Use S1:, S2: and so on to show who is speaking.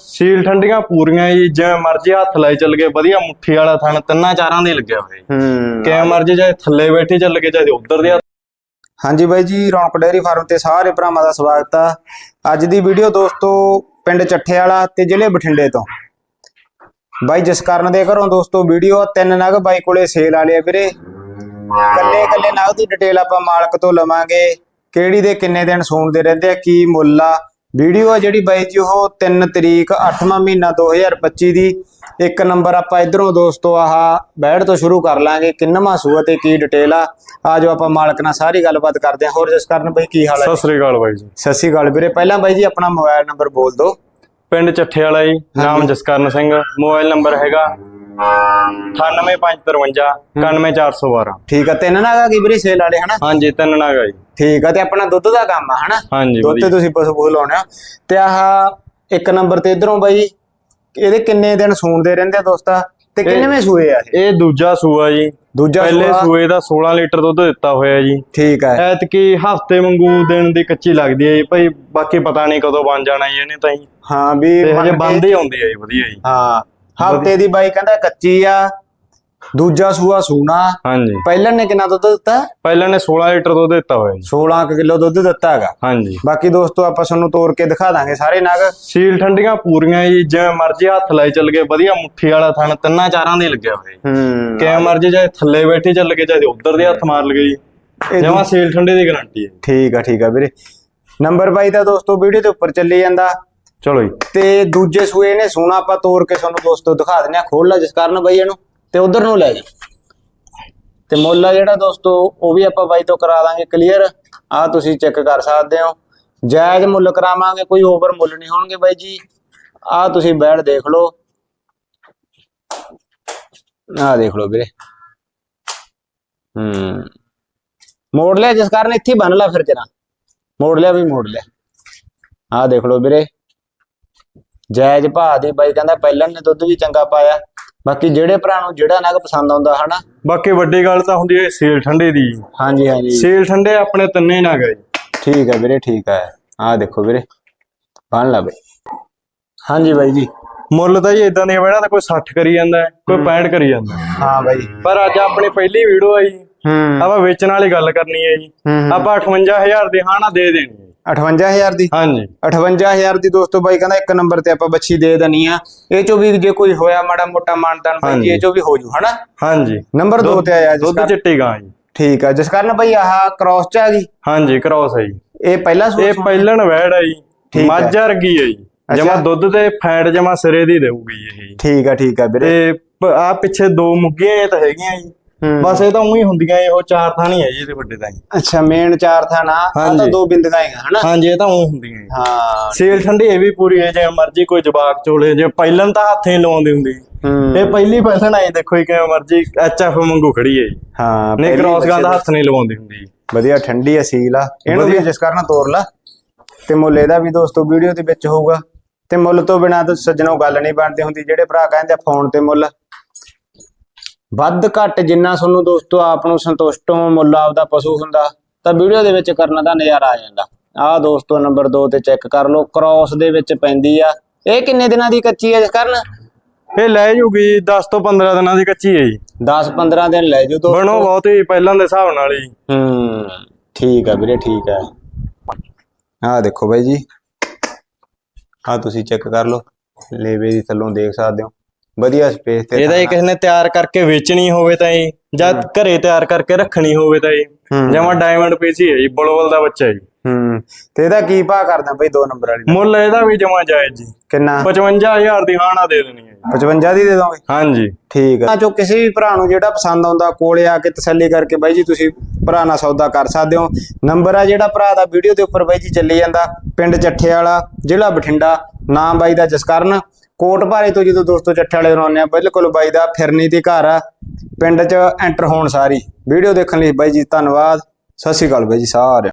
S1: ਸੀਲ ਠੰਡੀਆਂ ਪੂਰੀਆਂ ਜੀ ਜਿਵੇਂ ਮਰਜ਼ੀ ਹੱਥ ਲਾਈ ਚੱਲ ਗਏ ਵਧੀਆ ਮੁੱਠੀ ਵਾਲਾ ਥਣ ਤਿੰਨਾਂ ਚਾਰਾਂ ਦੇ ਲੱਗਿਆ ਹੋਇਆ ਜੀ।
S2: ਹੂੰ।
S1: ਕਿਵੇਂ ਮਰਜ਼ੀ ਚਾਹੇ ਥੱਲੇ ਬੈਠੇ ਚੱਲ ਗਏ ਚਾਹੇ ਉੱਧਰ ਦੇ
S2: ਹਾਂਜੀ ਬਾਈ ਜੀ ਰੌਣਕ ਡੇਅਰੀ ਫਾਰਮ ਤੇ ਸਾਰੇ ਭਰਾਵਾਂ ਦਾ ਸਵਾਗਤ ਆ। ਅੱਜ ਦੀ ਵੀਡੀਓ ਦੋਸਤੋ ਪਿੰਡ ਚੱਠੇ ਵਾਲਾ ਤੇ ਜ਼ਿਲ੍ਹੇ ਬਠਿੰਡੇ ਤੋਂ। ਬਾਈ ਜਸਕਰਨ ਦੇ ਘਰੋਂ ਦੋਸਤੋ ਵੀਡੀਓ ਤਿੰਨ ਨਗ ਬਾਈ ਕੋਲੇ ਸੇਲ ਵਾਲੇ ਆ ਵੀਰੇ। ਕੱਲੇ ਕੱਲੇ ਨਗ ਦੀ ਡਿਟੇਲ ਆਪਾਂ ਮਾਲਕ ਤੋਂ ਲਵਾਂਗੇ ਕਿਹੜੀ ਦੇ ਕਿੰਨੇ ਦਿਨ ਸੂਣ ਦੇ ਰਹਿੰਦੇ ਆ ਕੀ ਮੁੱਲ ਆ ਵੀਡੀਓ ਆ ਜਿਹੜੀ ਬਾਈ ਜੀ ਉਹ 3 ਤਰੀਕ 8ਵਾਂ ਮਹੀਨਾ 2025 ਦੀ। ਇੱਕ ਨੰਬਰ ਆਪਾਂ ਇਧਰੋਂ ਦੋਸਤੋ ਆਹ ਬੈੜ ਤੋਂ ਸ਼ੁਰੂ ਕਰ ਲਾਂਗੇ। ਕਿੰਨਵਾਂ ਸੂਆ ਤੇ ਕੀ ਡਿਟੇਲ ਆ। ਆਜੋ ਆਪਾਂ ਮਾਲਕ ਨਾਲ ਸਾਰੀ ਗੱਲਬਾਤ ਕਰਦੇ ਹਾਂ। ਹੋਰ ਜਸਕਰਨ ਬਾਈ ਕੀ ਹਾਲ ਹੈ
S1: ਸਤਿ ਸ੍ਰੀ ਅਕਾਲ ਬਾਈ ਜੀ।
S2: ਸਤਿ ਸ਼੍ਰੀ ਅਕਾਲ ਵੀਰੇ। ਪਹਿਲਾਂ ਬਾਈ ਜੀ ਆਪਣਾ ਮੋਬਾਈਲ ਨੰਬਰ ਬੋਲ ਦਿਓ।
S1: ਪਿੰਡ ਚੱਠੇ ਵਾਲਾ ਜੀ ਨਾਮ ਜਸਕਰਨ ਸਿੰਘ। ਮੋਬਾਈਲ ਨੰਬਰ ਹੈਗਾ 98553 91412
S2: ਠੀਕ ਆ ਤਿੰਨ ਨਾਗਾ ਕੀ ਵੀਰੇ ਸੇਲ ਵਾਲੇ ਹਨਾ?
S1: ਹਾਂਜੀ ਤਿੰਨ ਨਾਗਾ ਜੀ।
S2: ਠੀਕ ਆ ਤੇ ਆਪਣਾ ਦੁੱਧ ਦਾ ਕੰਮ ਆ ਹਨਾ?
S1: ਹਾਂਜੀ
S2: ਦੁੱਧ ਤੇ
S1: ਵਧੀਆ।
S2: ਤੁਸੀਂ ਪਸ਼ੂ ਪਸ਼ੂ ਲਾਉਣੇ ਆ। ਤੇ ਆਹ ਇੱਕ ਨੰਬਰ ਤੇ ਇਧਰੋਂ ਬਾਈ ਇਹਦੇ ਕਿੰਨੇ ਦਿਨ ਸੂਣਦੇ ਰਹਿੰਦੇ ਆ ਦੋਸਤਾ? ਤੇ ਕਿੰਨੇਵੇਂ ਸੂਏ ਆ ਇਹ?
S1: ਇਹ ਦੂਜਾ ਸੂਆ ਜੀ।
S2: ਦੂਜਾ
S1: ਪਹਿਲੇ
S2: ਸੂਆ।
S1: ਸੂਏ ਦਾ 16 ਲੀਟਰ ਦੁੱਧ ਦਿੱਤਾ ਹੋਇਆ ਜੀ।
S2: ਠੀਕ ਆ।
S1: ਐਤਕੀ ਹਫ਼ਤੇ ਵਾਂਗੂ ਦਿਨ ਦੀ ਕੱਚੀ ਲੱਗਦੀ ਹੈ ਜੀ। ਭਾਈ ਬਾਕੀ ਪਤਾ ਨਹੀਂ ਕਦੋਂ ਬਣ ਜਾਣਾ ਜੀ ਇਹਨੇ ਤਾਂ ਜੀ
S2: ਹਾਂ ਵੀ
S1: ਹਜੇ ਬੰਦ ਹੀ ਆਉਂਦੀ ਹੈ ਜੀ ਵਧੀਆ ਜੀ।
S2: ਹਾਂ। ਹਫ਼ਤੇ ਦੀ ਬਾਈ ਕਹਿੰਦਾ ਕੱਚੀ ਆ ਦੂਜਾ ਸੂਆ ਸੂਣਾ।
S1: ਹਾਂਜੀ।
S2: ਪਹਿਲਾਂ ਨੇ ਕਿੰਨਾ ਦੁੱਧ ਦਿੱਤਾ?
S1: ਪਹਿਲਾਂ ਨੇ 16 ਲੀਟਰ ਦੁੱਧ ਦਿੱਤਾ ਹੋਇਆ ਜੀ।
S2: 16 ਕਿਲੋ ਦੁੱਧ ਦਿੱਤਾ ਹੈਗਾ।
S1: ਹਾਂਜੀ।
S2: ਬਾਕੀ ਦੋਸਤੋ ਆਪਾਂ ਤੁਹਾਨੂੰ ਤੋੜ ਕੇ ਦਿਖਾ ਦਾਂਗੇ ਸਾਰੇ ਨਗ।
S1: ਸੀਲ ਠੰਡੀਆਂ ਪੂਰੀਆਂ ਜੀ ਜਿਵੇਂ ਮਰਜ਼ੀ ਹੱਥ ਲਾਈ ਚੱਲ ਗਏ ਵਧੀਆ ਮੁੱਠੀ ਵਾਲਾ ਥਣ ਤਿੰਨਾਂ ਚਾਰਾਂ ਦੇ ਲੱਗਿਆ ਹੋਇਆ
S2: ਹੂੰ।
S1: ਕਿਵੇਂ ਮਰਜ਼ੀ ਚਾਹੇ ਥੱਲੇ ਬੈਠੇ ਚੱਲ ਗਏ ਚਾਹੇ ਉੱਧਰ ਦੇ ਹੱਥ ਮਾਰ ਲਗੇ ਜੀ। ਜਮਾ ਸੀਲ ਠੰਡੇ ਦੀ ਗਾਰੰਟੀ ਹੈ।
S2: ਠੀਕ ਆ ਠੀਕ ਆ ਵੀਰੇ। ਨੰਬਰ ਬਾਈ ਦਾ ਦੋਸਤੋ ਵੀਡੀਓ ਦੇ ਉੱਪਰ ਚੱਲੀ ਜਾਂਦਾ।
S1: ਚਲੋ ਜੀ।
S2: ਤੇ ਦੂਜੇ ਸੂਏ ਨੇ ਸੋਨਾ ਆਪਾਂ ਤੋੜ ਕੇ ਤੁਹਾਨੂੰ ਦੋਸਤੋ ਦਿਖਾ ਦਿੰਦੇ ਆ ਖੋਲ ਲੈ ਜਿਸ ਕਾਰਨ ਬਾਈ ਇਹਨੂੰ ਤੇ ਉਧਰ ਨੂੰ ਲੈ ਜਾ। ਤੇ ਮੁੱਲ ਆ ਜਿਹੜਾ ਦੋਸਤੋ, ਉਹ ਵੀ ਆਪਾਂ ਬਾਈ ਤੋਂ ਕਰਾ ਦਾਂਗੇ ਕਲੀਅਰ ਆ ਤੁਸੀਂ ਚੈੱਕ ਕਰ ਸਕਦੇ ਹੋ। ਜਾਇਜ਼ ਮੁੱਲ ਕਰਾਵਾਂਗੇ, ਕੋਈ ਓਵਰ ਮੁੱਲ ਨਹੀਂ ਹੋਣਗੇ ਬਾਈ ਜੀ। ਆ ਤੁਸੀਂ ਬੈਠ ਦੇਖ ਲਓ। ਆ ਦੇਖ ਲਓ ਵੀਰੇ। ਹੂੰ। ਮੋੜ ਲਿਆ ਜਿਸ ਕਾਰਨ ਇੱਥੇ ਹੀ ਬੰਨ ਲਾ ਫਿਰ ਜਰਾ ਮੋੜ ਲਿਆ ਵੀ ਮੋੜ ਲਿਆ। ਆ ਦੇਖ ਲਓ ਵੀਰੇ। ਜਾਇਜ਼ ਭਾਅ ਦੀ ਬਾਈ ਕਹਿੰਦਾ ਪਹਿਲਾਂ ਨੇ ਦੁੱਧ ਵੀ ਚੰਗਾ ਪਾਇਆ। ਬਾਕੀ ਜਿਹੜੇ ਭਰਾ ਨੂੰ ਜਿਹੜਾ ਨਗ ਪਸੰਦ ਆਉਂਦਾ ਹਨਾ?
S1: ਬਾਕੀ ਵੱਡੀ ਗੱਲ ਤਾਂ ਹੁੰਦੀ ਹੈ ਸੀਲ ਠੰਡੇ ਦੀ।
S2: ਹਾਂਜੀ ਹਾਂਜੀ।
S1: ਸੀਲ ਠੰਡੇ ਆਪਣੇ ਤਿੰਨੇ ਨਾ ਗਏ
S2: ਠੀਕ ਹੈ ਵੀਰੇ ਠੀਕ ਹੈ। ਆ ਦੇਖੋ ਵੀਰੇ ਬੰਨ ਲਾ ਬਈ। ਹਾਂਜੀ ਬਾਈ ਜੀ।
S1: ਮੁੱਲ ਤਾਂ ਜੀ ਇਦਾਂ ਦੀਆਂ ਬੈਣਾ ਤਾਂ ਕੋਈ 60 ਕਰੀ ਜਾਂਦਾ ਹੈ, ਕੋਈ 65 ਕਰੀ ਜਾਂਦਾ ਹੈ।
S2: ਹਾਂ ਬਾਈ।
S1: ਪਰ ਅੱਜ ਆਪਣੀ ਪਹਿਲੀ ਵੀਡੀਓ ਆਈ।
S2: ਹੂੰ।
S1: ਆਪਾਂ ਵੇਚਣ ਵਾਲੀ ਗੱਲ ਕਰਨੀ ਹੈ ਜੀ।
S2: ਹੂੰ
S1: ਆਪਾਂ 58000 ਦੀ ਹਾਣਾ ਦੇ ਦੇਣੀ ਹੈ।
S2: 58000 ਦੀ।
S1: ਹਾਂਜੀ।
S2: 58000 ਦੀ ਦੋਸਤੋ ਬਾਈ ਕਹਿੰਦਾ ਇੱਕ ਨੰਬਰ ਤੇ ਆਪਾਂ ਬੱਚੀ ਦੇ ਦੇਣੀ ਆ। ਇਹ ਚੋਂ ਵੀ ਜੇ ਕੋਈ ਹੋਇਆ ਮਾੜਾ ਮੋਟਾ ਮਾਨਤਾਨ ਬਾਈ ਜੀ। ਇਹ ਚੋਂ ਵੀ ਹੋ ਜੂ ਹਨਾ?
S1: ਹਾਂਜੀ।
S2: ਨੰਬਰ 2 ਤੇ ਆਇਆ ਜਿਸ
S1: ਦੁੱਧ ਚਿੱਟੀ ਗਾਂ ਜੀ।
S2: ਠੀਕ ਆ। ਜਿਸ ਕਾਰਨ ਬਾਈ ਆਹ ਕ੍ਰਾਸ ਚ ਆ ਗਈ
S1: ਹਾਂਜੀ ਕ੍ਰੋਸ ਹੈ ਜੀ।
S2: ਇਹ ਪਹਿਲਾ ਸੂਆ
S1: ਇਹ ਪਹਿਲਣ ਵੈੜ ਹੈ ਜੀ। ਮੱਝ ਵਰਗੀ ਹੈ ਜੀ। ਜਮਾ ਦੁੱਧ ਤੇ ਫੈਟ ਜਮਾ ਸਿਰੇ ਦੀ ਦੇਊਗੀ ਇਹ।
S2: ਠੀਕ ਆ ਠੀਕ ਆ ਵੀਰੇ।
S1: ਤੇ ਆ ਪਿੱਛੇ ਦੋ ਮੁੱਗੀਆਂ ਇਹ ਤਾਂ ਹੈਗੀਆਂ ਜੀ। ਬਸ ਇਹ ਤਾਂ ਉਹੀ ਹੁੰਦੀਆਂ ਇਹ ਚਾਰ ਥਾਂ ਨਹੀਂ ਹੈ ਜੀ ਇਹਦੇ ਵੱਡੇ ਤਾਂ।
S2: ਅੱਛਾ ਮੇਨ ਚਾਰ ਥਾਂ ਨਾ ਆ ਤਾਂ। ਦੋ ਬਿੰਦੀਆਂ ਹੈਗਾ ਹਨਾ?
S1: ਹਾਂਜੀ ਇਹ ਤਾਂ ਉਹ ਹੁੰਦੀਆਂ
S2: ਹਾਂ।
S1: ਸੇਲ ਠੰਡੀ ਇਹ ਵੀ ਪੂਰੀ ਹੈ ਜੇ ਮਰਜ਼ੀ ਕੋਈ ਜਵਾਕ ਚੋਲੇ ਜੇ ਪਹਿਲਣ ਤਾਂ ਹੱਥੇ ਲਵਾਉਂਦੀ ਹੁੰਦੀ। ਇਹ ਪਹਿਲੀ ਪਹਿਲਣ ਆਈ ਦੇਖੋ ਜੀ ਕਿਵੇਂ ਮਰਜ਼ੀ ਐਚਐਫ ਵਾਂਗੂ ਖੜੀ ਹੈ ਜੀ।
S2: ਹਾਂ
S1: ਨਹੀਂ ਕ੍ਰਾਸ ਗਾਂ ਦਾ ਹੱਥ ਨਹੀਂ ਲਵਾਉਂਦੀ ਹੁੰਦੀ
S2: ਵਧੀਆ ਠੰਡੀ ਅਸੀਲ ਆ। ਇਹਨੂੰ ਵੀ। ਜਿਸ ਕਾਰਨ ਤੋੜ ਲਾ। ਤੇ ਮੁੱਲ ਇਹਦਾ ਵੀ ਦੋਸਤੋ ਵੀਡੀਓ ਦੇ ਵਿੱਚ ਹੋਊਗਾ। ਤੇ ਮੁੱਲ ਤੋਂ ਬਿਨਾ ਤਾਂ ਸੱਜਣੋ ਗੱਲ ਨਹੀਂ ਬਣਦੀ ਹੁੰਦੀ ਜਿਹੜੇ ਭਰਾ ਕਹਿੰਦੇ ਫੋਨ ਤੇ ਮੁੱਲ। ਵੱਧ ਘੱਟ ਜਿੰਨਾ ਤੁਹਾਨੂੰ ਦੋਸਤੋ ਆਪ ਨੂੰ ਸੰਤੁਸ਼ਟ ਹੋ ਮੁੱਲ ਆਪਦਾ ਪਸ਼ੂ ਹੁੰਦਾ ਤਾਂ ਵੀਡੀਓ ਦੇ ਵਿੱਚ ਕਰਨ ਦਾ ਨਜ਼ਾਰਾ ਆ ਜਾਂਦਾ। ਆਹ ਦੋਸਤੋ ਨੰਬਰ 2 ਤੇ ਚੈੱਕ ਕਰ ਲਓ ਕ੍ਰਾਸ ਦੇ ਵਿੱਚ ਪੈਂਦੀ ਆ। ਇਹ ਕਿੰਨੇ ਦਿਨਾਂ ਦੀ ਕੱਚੀ ਹੈ ਕਾਰਨ?
S1: ਇਹ ਲੈ ਜੂਗੀ 10 ਤੋਂ 15 ਦਿਨਾਂ ਦੀ ਕੱਚੀ ਹੈ ਜੀ।
S2: 10 15 ਦਿਨ ਲੈ ਜਾਓ ਦੋਸਤੋ।
S1: ਬਣੋ ਬਹੁਤ ਹੀ ਪਹਿਲਾਂ ਦੇ ਹਿਸਾਬ ਨਾਲ ਹੀ।
S2: ਹੂੰ ਠੀਕ ਆ ਵੀਰੇ ਠੀਕ ਆ। ਆਹ ਦੇਖੋ ਬਾਈ ਜੀ। ਆਹ ਤੁਸੀਂ ਚੈੱਕ ਕਰ ਲਓ। ਲੇਵੇ ਦੀ ਥੱਲੋਂ ਦੇਖ ਸਕਦੇ ਹੋ। ਵਧੀਆ ਸਪੇਸ ਤੇ
S1: ਇਹਦਾ ਹੀ ਕਿਸੇ ਨੇ ਤਿਆਰ ਕਰਕੇ ਵੇਚਣੀ ਹੋਵੇ ਤਾਂ ਜੀ ਜਾਂ ਘਰੇ ਤਿਆਰ ਕਰਕੇ ਰੱਖਣੀ ਹੋਵੇ ਤਾਂ ਜੀ
S2: ਹੂੰ।
S1: ਜਮਾ ਡਾਇਮੰਡ ਪੀਸ ਹੀ ਹੈ ਜੀ ਬੁਲਬੁਲ ਦਾ ਬੱਚਾ ਜੀ।
S2: ਹੂੰ। ਤੇ ਇਹਦਾ ਕੀ ਭਾਅ ਕਰਦਾ ਬਾਈ ਦੋ ਨੰਬਰ ਵਾਲੀ ਦਾ?
S1: ਮੁੱਲ ਇਹਦਾ ਵੀ ਜਮਾ ਜਾਇਜ਼ ਜੀ।
S2: ਕਿੰਨਾ?
S1: 55000 ਦੀ ਹਾਣਾ ਦੇ ਦੇਣੀ ਹੈ ਜੀ।
S2: 55 ਦੀ ਦੇ ਦੋਗੇ?
S1: ਹਾਂਜੀ।
S2: ਠੀਕ ਆ। ਜੋ ਕਿਸੇ ਵੀ ਭਰਾ ਨੂੰ ਜਿਹੜਾ ਪਸੰਦ ਆਉਂਦਾ ਕੋਲੇ ਆ ਕੇ ਤਸੱਲੀ ਕਰਕੇ ਬਾਈ ਜੀ ਤੁਸੀਂ ਭਰਾ ਨਾਲ ਸੌਦਾ ਕਰ ਸਕਦੇ ਹੋ। ਨੰਬਰ ਆ ਜਿਹੜਾ ਭਰਾ ਦਾ ਵੀਡੀਓ ਦੇ ਉੱਪਰ ਬਾਈ ਜੀ ਚੱਲੀ ਜਾਂਦਾ ਪਿੰਡ ਚੱਠੇ ਵਾਲਾ ਜ਼ਿਲ੍ਹਾ ਬਠਿੰਡਾ ਨਾਮ ਬਾਈ ਦਾ ਜਸਕਰਨ। ਕੋਟ ਭਾਰੇ ਤੋਂ ਜਦੋਂ ਦੋਸਤੋ ਚੱਠੇ ਵਾਲੇ ਨੂੰ ਆਉਂਦੇ ਆ ਬਿਲਕੁਲ ਬਾਈ ਦਾ ਫਿਰਨੀ ਤੇ ਘਰ ਆ। ਪਿੰਡ 'ਚ ਐਂਟਰ ਹੋਣ ਸਾਰੀ। ਵੀਡੀਓ ਦੇਖਣ ਲਈ ਬਾਈ ਜੀ, ਧੰਨਵਾਦ। ਸਤਿ ਸ਼੍ਰੀ ਅਕਾਲ ਬਾਈ ਜੀ ਸਾਰੇ